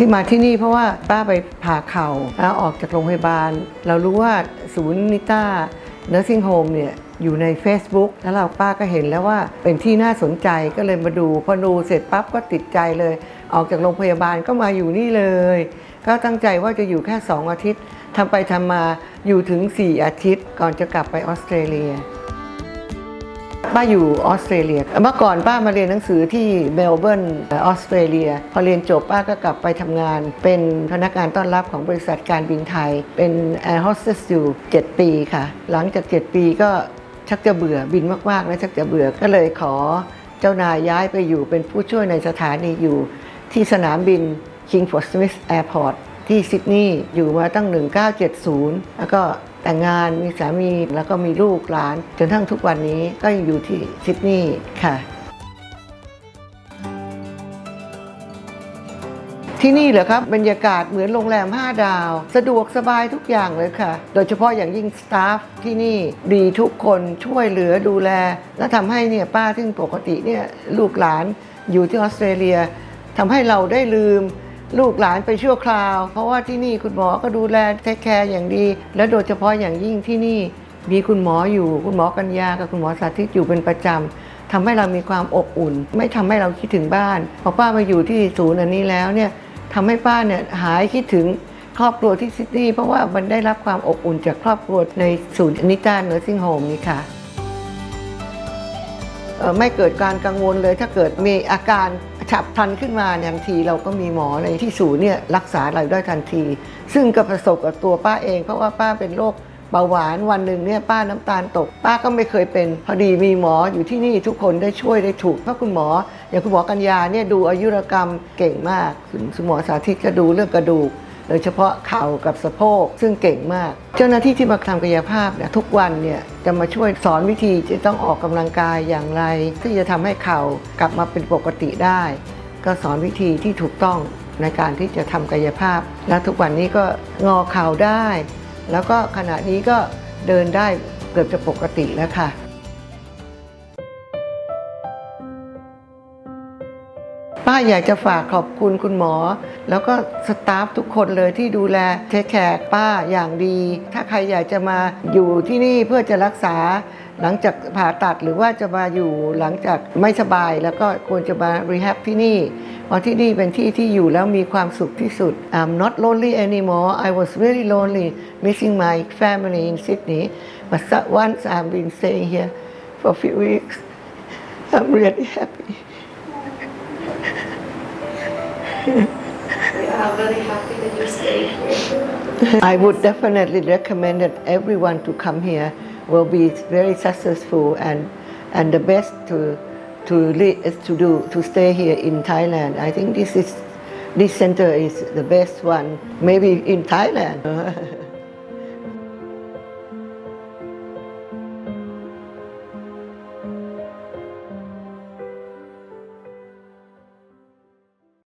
ที่มาที่นี่เพราะว่าป้าไปผ่าเข่าแล้วออกจากโรงพยาบาล เรารู้ว่าศูนย์นิต้า Nursing Home เนี่ยอยู่ใน Facebook แล้วเราป้าก็เห็นแล้วว่าเป็นที่น่าสนใจก็เลยมาดู พอดูเสร็จปั๊บก็ติดใจเลย ออกจากโรงพยาบาลก็มาอยู่นี่เลย ก็ตั้งใจว่าจะอยู่แค่ 2 อาทิตย์ทำไปทำมาอยู่ถึง 4 อาทิตย์ก่อนจะกลับไปออสเตรเลีย ป้าอยู่ออสเตรเลีย เมื่อก่อนป้ามาเรียนหนังสือที่เมลเบิร์นออออสเตรเลีย พอเรียนจบป้าก็กลับไปทำงาน เป็นพนักงานต้อนรับของบริษัทการบินไทย เป็นแอร์โฮสเตสอยู่ 7 ปีค่ะ หลังจาก 7 ปีก็ชักจะเบื่อบินมากๆแล้วชักจะเบื่อก็เลยขอเจ้านายย้ายไปอยู่เป็นผู้ช่วยในสถานีอยู่ ที่สนามบิน King Ford Smith Airport ที่ซิดนีย์อยู่มาตั้ง 1970 แล้วก็ แต่งงานมีสามีแล้วก็มีลูกหลาน จนทั้งทุกวันนี้ก็ยังอยู่ที่ซิดนีย์ค่ะ ที่นี่เหรอครับบรรยากาศเหมือนโรงแรม 5 ดาว สะดวกสบายทุกอย่างเลยค่ะ โดยเฉพาะอย่างยิ่งสตาฟที่นี่ดีทุกคนช่วยเหลือดูแล และทำให้เนี่ยป้าซึ่งปกติเนี่ยลูกหลานอยู่ที่ออสเตรเลียทำให้เราได้ลืม ลูกหลานไปชั่วคราว เพราะว่าที่นี่คุณหมอก็ดูแลเทคแคร์อย่างดี และโดยเฉพาะอย่างยิ่งที่นี่ มีคุณหมออยู่ คุณหมอกัญญากับคุณหมอสาธิตอยู่เป็นประจำทำให้เรามีความอบอุ่น ไม่ทำให้เราคิดถึงบ้านพอป้ามาอยู่ที่ศูนย์อันนี้แล้วเนี่ยทำให้ป้าเนี่ยหายคิดถึงครอบครัวที่ซิดนีย์เพราะว่ามันได้รับความอบอุ่นจากครอบครัวในศูนย์นิต้าเนอร์ซิงโฮมนี้ค่ะไม่เกิดการกังวลเลยถ้าเกิดมีอาการ ฉับพลันขึ้นมาเนี่ยทันทีเราก็มีหมอในที่ศูนย์เนี่ยรักษาเราได้ทันที ซึ่งก็ประสบกับตัวป้าเอง เพราะว่าป้าเป็นโรคเบาหวานวันหนึ่งเนี่ยป้าน้ำตาลตก ป้าก็ไม่เคยเป็น พอดีมีหมออยู่ที่นี่ทุกคนได้ช่วยได้ถูก เพราะคุณหมออย่างคุณหมอกัญญาเนี่ยดูอายุรกรรมเก่งมากคุณคุณหมอสาธิตก็ดูเรื่องกระดูก โดยเฉพาะเข่ากับสะโพกซึ่งเก่งมาก เจ้าหน้าที่ที่มาทำกายภาพเนี่ยทุกวันเนี่ยจะมาช่วยสอนวิธีจะต้องออกกำลังกายอย่างไร ที่จะทำให้เข่ากลับมาเป็นปกติได้ ก็สอนวิธีที่ถูกต้องในการที่จะทำกายภาพ และทุกวันนี้ก็งอเข่าได้ แล้วก็ขณะนี้ก็เดินได้เกือบจะปกติแล้วค่ะ ป้าอยากจะฝากขอบคุณคุณหมอ แล้วก็สตาฟทุกคนเลยที่ดูแลเทคแคร์ป้าอย่างดี ถ้าใครอยากจะมาอยู่ที่นี่เพื่อจะรักษาหลังจากผ่าตัดหรือว่าจะมาอยู่หลังจากไม่สบาย แล้วก็ควรจะมารีแฮบที่นี่เพราะที่นี่เป็นที่ที่อยู่แล้วมีความสุขที่สุด I'm not lonely anymore I was very lonely missing my family in Sydney but once I've been staying here for a few weeks I'm really happy Very happy that you stayed here. I would definitely recommend that everyone to come here will be very successful and and the best to to to do to stay here in Thailand. I think this is this center is the best one maybe in Thailand.